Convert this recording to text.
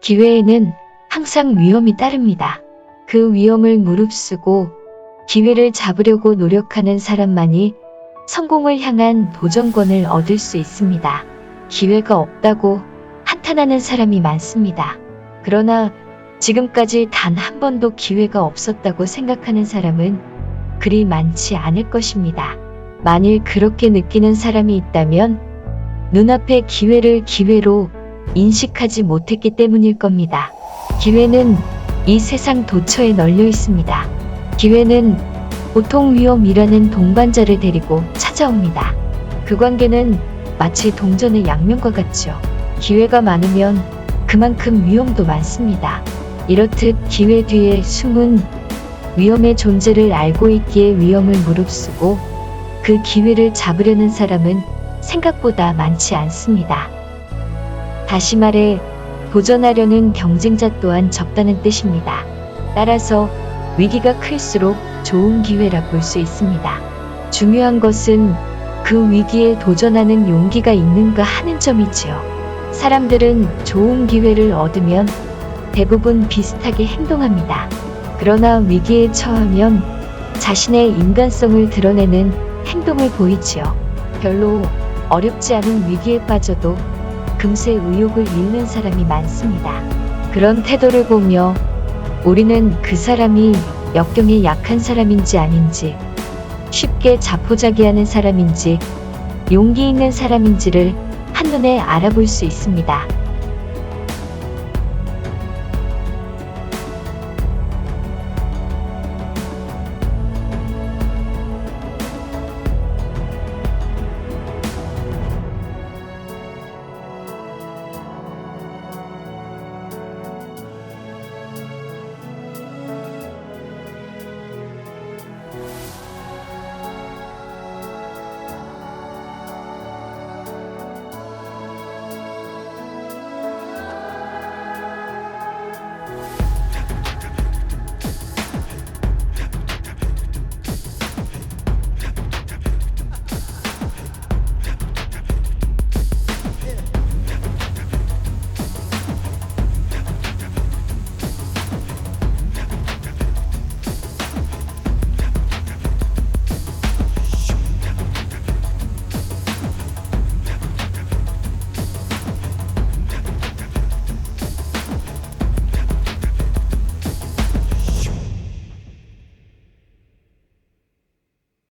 기회에는 항상 위험이 따릅니다. 그 위험을 무릅쓰고 기회를 잡으려고 노력하는 사람만이 성공을 향한 도전권을 얻을 수 있습니다. 기회가 없다고 한탄하는 사람이 많습니다. 그러나 지금까지 단 한 번도 기회가 없었다고 생각하는 사람은 그리 많지 않을 것입니다. 만일 그렇게 느끼는 사람이 있다면 눈앞의 기회를 기회로 인식하지 못했기 때문일 겁니다. 기회는 이 세상 도처에 널려 있습니다. 기회는 보통 위험이라는 동반자를 데리고 찾아옵니다. 그 관계는 마치 동전의 양면과 같죠. 기회가 많으면 그만큼 위험도 많습니다. 이렇듯 기회 뒤에 숨은 위험의 존재를 알고 있기에 위험을 무릅쓰고 그 기회를 잡으려는 사람은 생각보다 많지 않습니다. 다시 말해, 도전하려는 경쟁자 또한 적다는 뜻입니다. 따라서 위기가 클수록 좋은 기회라 볼 수 있습니다. 중요한 것은 그 위기에 도전하는 용기가 있는가 하는 점이지요. 사람들은 좋은 기회를 얻으면 대부분 비슷하게 행동합니다. 그러나 위기에 처하면 자신의 인간성을 드러내는 행동을 보이지요. 별로 어렵지 않은 위기에 빠져도 금세 의욕을 잃는 사람이 많습니다. 그런 태도를 보며 우리는 그 사람이 역경에 약한 사람인지 아닌지 쉽게 자포자기하는 사람인지 용기 있는 사람인지를 한눈에 알아볼 수 있습니다.